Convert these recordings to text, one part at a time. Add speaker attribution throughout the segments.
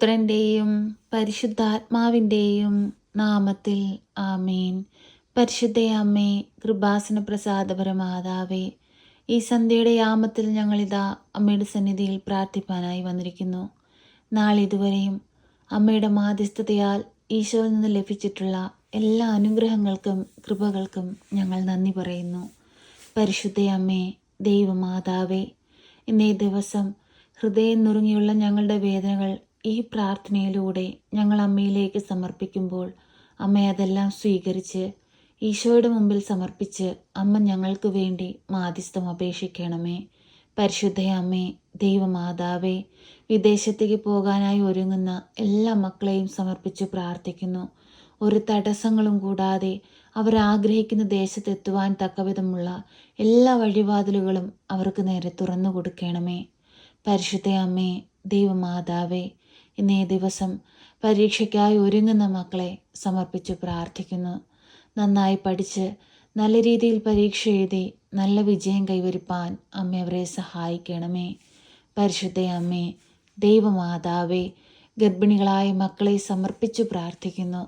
Speaker 1: പുത്രന്റെയും പരിശുദ്ധാത്മാവിന്റെയും നാമത്തിൽ ആമേൻ. പരിശുദ്ധ അമ്മേ കൃപാസന പ്രസാദപരമാതാവേ ഈ സന്ധ്യയുടെ യാമത്തിൽ ഞങ്ങളിതാ അമ്മയുടെ സന്നിധിയിൽ പ്രാർത്ഥിപ്പാനായി വന്നിരിക്കുന്നു. നാളിതുവരെയും അമ്മയുടെ മാധ്യസ്ഥതയാൽ ഈശോയിൽ നിന്ന് ലഭിച്ചിട്ടുള്ള എല്ലാ അനുഗ്രഹങ്ങൾക്കും കൃപകൾക്കും ഞങ്ങൾ നന്ദി പറയുന്നു. പരിശുദ്ധ അമ്മേ ദൈവമാതാവേ ഇന്നേ ദിവസം ഹൃദയം നുറുങ്ങിയുള്ള ഞങ്ങളുടെ വേദനകൾ ഈ പ്രാർത്ഥനയിലൂടെ ഞങ്ങൾ അമ്മയിലേക്ക് സമർപ്പിക്കുമ്പോൾ അമ്മ അതെല്ലാം സ്വീകരിച്ച് ഈശോയുടെ മുമ്പിൽ സമർപ്പിച്ച് അമ്മ ഞങ്ങൾക്ക് വേണ്ടി മാധ്യസ്ഥം അപേക്ഷിക്കണമേ. പരിശുദ്ധ അമ്മേ ദൈവമാതാവേ വിദേശത്തേക്ക് പോകാനായി ഒരുങ്ങുന്ന എല്ലാ മക്കളെയും സമർപ്പിച്ചു പ്രാർത്ഥിക്കുന്നു. ഒരു തടസ്സങ്ങളും കൂടാതെ അവർ ആഗ്രഹിക്കുന്ന ദേശത്തെത്തുവാൻ തക്കവിധമുള്ള എല്ലാ വഴിവാതിലുകളും അവർക്ക് നേരെ തുറന്നു കൊടുക്കണമേ. പരിശുദ്ധ അമ്മേ ദൈവമാതാവേ ഇന്നേ ദിവസം പരീക്ഷയ്ക്കായി ഒരുങ്ങുന്ന മക്കളെ സമർപ്പിച്ച് പ്രാർത്ഥിക്കുന്നു. നന്നായി പഠിച്ച് നല്ല രീതിയിൽ പരീക്ഷ എഴുതി നല്ല വിജയം കൈവരിപ്പാൻ അമ്മ അവരെ സഹായിക്കണമേ. പരിശുദ്ധ അമ്മേ ദൈവമാതാവേ ഗർഭിണികളായ മക്കളെ സമർപ്പിച്ചു പ്രാർത്ഥിക്കുന്നു.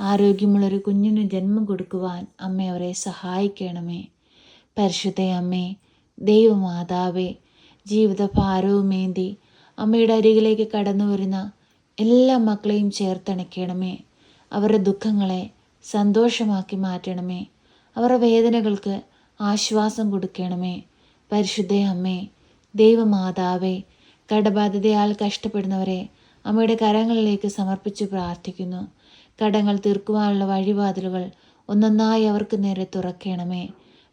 Speaker 1: ആരോഗ്യമുള്ളൊരു കുഞ്ഞിന് ജന്മം കൊടുക്കുവാൻ അമ്മ അവരെ സഹായിക്കണമേ. പരിശുദ്ധ അമ്മേ ദൈവമാതാവേ ജീവിത ഭാരവുമേന്തി അമ്മയുടെ അരികിലേക്ക് കടന്നു വരുന്ന എല്ലാ മക്കളെയും ചേർത്തണയ്ക്കണമേ. അവരുടെ ദുഃഖങ്ങളെ സന്തോഷമാക്കി മാറ്റണമേ. അവരുടെ വേദനകൾക്ക് ആശ്വാസം കൊടുക്കണമേ. പരിശുദ്ധ അമ്മേ ദൈവമാതാവേ കടബാധ്യതയാൽ കഷ്ടപ്പെടുന്നവരെ അമ്മയുടെ കരങ്ങളിലേക്ക് സമർപ്പിച്ച് പ്രാർത്ഥിക്കുന്നു. കടങ്ങൾ തീർക്കുവാനുള്ള വഴിവാതിലുകൾ ഒന്നൊന്നായി അവർക്ക് നേരെ തുറക്കണമേ.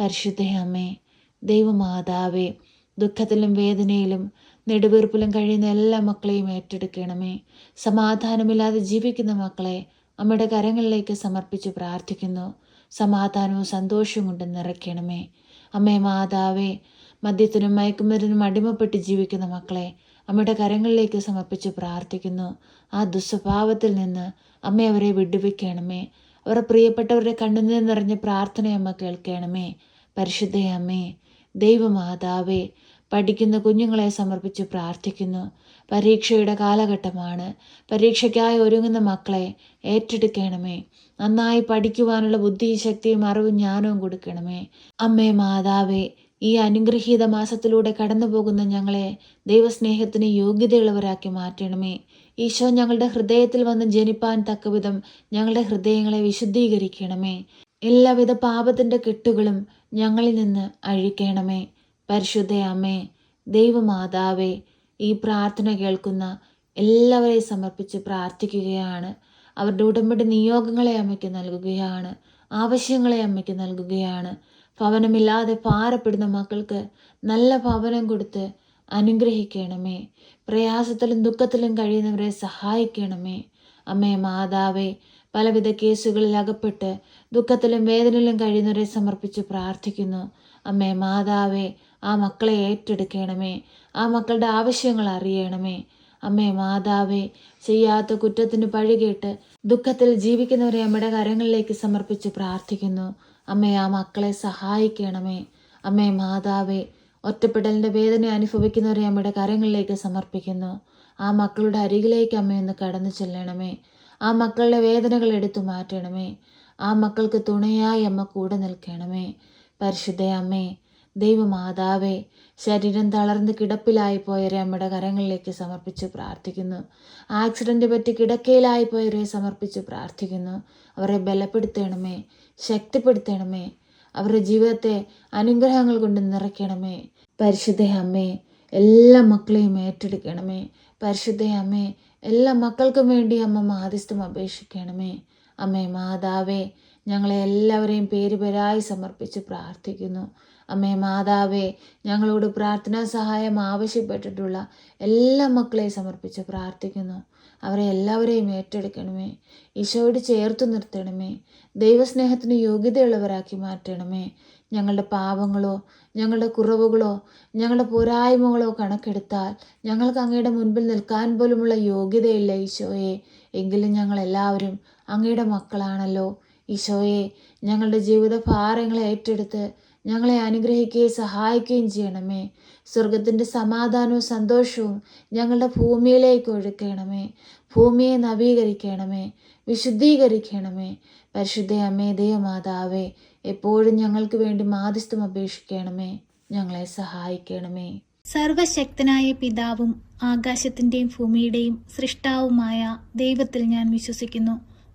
Speaker 1: പരിശുദ്ധ അമ്മേ ദൈവമാതാവേ ദുഃഖത്തിലും വേദനയിലും നെടുവീർപ്പിലും കഴിയുന്ന എല്ലാ മക്കളെയും ഏറ്റെടുക്കണമേ. സമാധാനമില്ലാതെ ജീവിക്കുന്ന മക്കളെ അമ്മയുടെ കരങ്ങളിലേക്ക് സമർപ്പിച്ച് പ്രാർത്ഥിക്കുന്നു. സമാധാനവും സന്തോഷവും കൊണ്ട് നിറയ്ക്കണമേ. അമ്മേ മാതാവേ മദ്യത്തിനും മയക്കുമരുന്നും അടിമപ്പെട്ട് ജീവിക്കുന്ന മക്കളെ അമ്മയുടെ കരങ്ങളിലേക്ക് സമർപ്പിച്ച് പ്രാർത്ഥിക്കുന്നു. ആ ദുസ്വഭാവത്തിൽ നിന്ന് അമ്മ അവരെ വിടുവിക്കണമേ. അവരുടെ പ്രിയപ്പെട്ടവരുടെ കണ്ണുനീർ നിറഞ്ഞ പ്രാർത്ഥന അമ്മ കേൾക്കണമേ. പരിശുദ്ധയമ്മേ ദൈവമാതാവേ പഠിക്കുന്ന കുഞ്ഞുങ്ങളെ സമർപ്പിച്ച് പ്രാർത്ഥിക്കുന്നു. പരീക്ഷയുടെ കാലഘട്ടമാണ്. പരീക്ഷയ്ക്കായി ഒരുങ്ങുന്ന മക്കളെ ഏറ്റെടുക്കണമേ. നന്നായി പഠിക്കുവാനുള്ള ബുദ്ധിശക്തിയും അറിവും ജ്ഞാനവും കൊടുക്കണമേ. അമ്മേ മാതാവേ ഈ അനുഗ്രഹീത മാസത്തിലൂടെ കടന്നു പോകുന്ന ഞങ്ങളെ ദൈവസ്നേഹത്തിന് യോഗ്യതയുള്ളവരാക്കി മാറ്റണമേ. ഈശോ ഞങ്ങളുടെ ഹൃദയത്തിൽ വന്ന് ജനിപ്പാൻ തക്കവിധം ഞങ്ങളുടെ ഹൃദയങ്ങളെ വിശുദ്ധീകരിക്കണമേ. എല്ലാവിധ പാപത്തിന്റെ കെട്ടുകളും ഞങ്ങളിൽ നിന്ന് അഴിക്കണമേ. പരിശുദ്ധ അമ്മേ ദൈവമാതാവേ ഈ പ്രാർത്ഥന കേൾക്കുന്ന എല്ലാവരെയും സമർപ്പിച്ച് പ്രാർത്ഥിക്കുകയാണ്. അവരുടെ ഉടമ്പടി നിയോഗങ്ങളെ അമ്മയ്ക്ക് നൽകുകയാണ്. ആവശ്യങ്ങളെ അമ്മയ്ക്ക് നൽകുകയാണ്. ഭവനമില്ലാതെ പാറപ്പെടുന്ന മക്കൾക്ക് നല്ല ഭവനം കൊടുത്ത് അനുഗ്രഹിക്കണമേ. പ്രയാസത്തിലും ദുഃഖത്തിലും കഴിയുന്നവരെ സഹായിക്കണമേ. അമ്മേ മാതാവേ പലവിധ കേസുകളിൽ അകപ്പെട്ട് ദുഃഖത്തിലും വേദനയിലും കഴിയുന്നവരെ സമർപ്പിച്ച് പ്രാർത്ഥിക്കുന്നു. അമ്മേ മാതാവേ ആ മക്കളെ ഏറ്റെടുക്കണമേ. ആ മക്കളുടെ ആവശ്യങ്ങൾ അറിയണമേ. അമ്മേ മാതാവേ ചെയ്യാത്ത കുറ്റത്തിന് പഴുകേട്ട് ദുഃഖത്തിൽ ജീവിക്കുന്നവരെ അമ്മയുടെ കരങ്ങളിലേക്ക് സമർപ്പിച്ച് പ്രാർത്ഥിക്കുന്നു. അമ്മേ ആ മക്കളെ സഹായിക്കണമേ. അമ്മേ മാതാവേ ഒറ്റപ്പെടലിന്റെ വേദന അനുഭവിക്കുന്നവരെ അമ്മയുടെ കരങ്ങളിലേക്ക് സമർപ്പിക്കുന്നു. ആ മക്കളുടെ അരികിലേക്ക് അമ്മയൊന്ന് കടന്നു ചെല്ലണമേ. ആ മക്കളുടെ വേദനകൾ എടുത്തു മാറ്റണമേ. ആ മക്കൾക്ക് തുണയായി അമ്മ കൂടെ നിൽക്കണമേ. പരിശുദ്ധ അമ്മേ ദൈവമാതാവേ ശരീരം തളർന്ന് കിടപ്പിലായി പോയവരെ അമ്മയുടെ കരങ്ങളിലേക്ക് സമർപ്പിച്ച് പ്രാർത്ഥിക്കുന്നു. ആക്സിഡന്റ് പറ്റി കിടക്കയിലായി പോയവരെ സമർപ്പിച്ച് പ്രാർത്ഥിക്കുന്നു. അവരെ ബലപ്പെടുത്തണമേ ശക്തിപ്പെടുത്തണമേ. അവരുടെ ജീവിതത്തെ അനുഗ്രഹങ്ങൾ കൊണ്ട് നിറയ്ക്കണമേ. പരിശുദ്ധ അമ്മേ എല്ലാ മക്കളെയും ഏറ്റെടുക്കണമേ. പരിശുദ്ധ അമ്മേ എല്ലാ മക്കൾക്കും വേണ്ടി അമ്മ മാധ്യസ്ഥം അപേക്ഷിക്കണമേ. അമ്മേ മാതാവേ ഞങ്ങളെ എല്ലാവരെയും പേര് പേരായി സമർപ്പിച്ച് പ്രാർത്ഥിക്കുന്നു. അമ്മേ മാതാവേ ഞങ്ങളോട് പ്രാർത്ഥനാ സഹായം ആവശ്യപ്പെട്ടിട്ടുള്ള എല്ലാ മക്കളെയും സമർപ്പിച്ച് പ്രാർത്ഥിക്കുന്നു. അവരെ എല്ലാവരെയും ഏറ്റെടുക്കണമേ. ഈശോയോട് ചേർത്ത് നിർത്തണമേ. ദൈവസ്നേഹത്തിന് യോഗ്യതയുള്ളവരാക്കി മാറ്റണമേ. ഞങ്ങളുടെ പാപങ്ങളോ ഞങ്ങളുടെ കുറവുകളോ ഞങ്ങളുടെ പോരായ്മകളോ കണക്കെടുത്താൽ ഞങ്ങൾക്ക് അങ്ങയുടെ മുൻപിൽ നിൽക്കാൻ പോലുമുള്ള യോഗ്യതയില്ല ഈശോയെ. എങ്കിലും ഞങ്ങൾ എല്ലാവരും അങ്ങയുടെ മക്കളാണല്ലോ. ഈശോയെ ഞങ്ങളുടെ ജീവിത ഭാരങ്ങളെ ഏറ്റെടുത്ത് ഞങ്ങളെ അനുഗ്രഹിക്കുകയും സഹായിക്കുകയും ചെയ്യണമേ. സ്വർഗത്തിന്റെ സമാധാനവും സന്തോഷവും ഞങ്ങളുടെ ഭൂമിയിലേക്ക് ഒഴുക്കണമേ. ഭൂമിയെ നവീകരിക്കണമേ. വിശുദ്ധീകരിക്കണമേ. പരിശുദ്ധ അമ്മേ ദൈവമാതാവേ എപ്പോഴും ഞങ്ങൾക്ക് വേണ്ടി മാധ്യസ്ഥം അപേക്ഷിക്കണമേ. ഞങ്ങളെ സഹായിക്കണമേ.
Speaker 2: സർവശക്തനായ പിതാവും ആകാശത്തിന്റെയും ഭൂമിയുടെയും സൃഷ്ടാവുമായ ദൈവത്തിൽ ഞാൻ വിശ്വസിക്കുന്നു.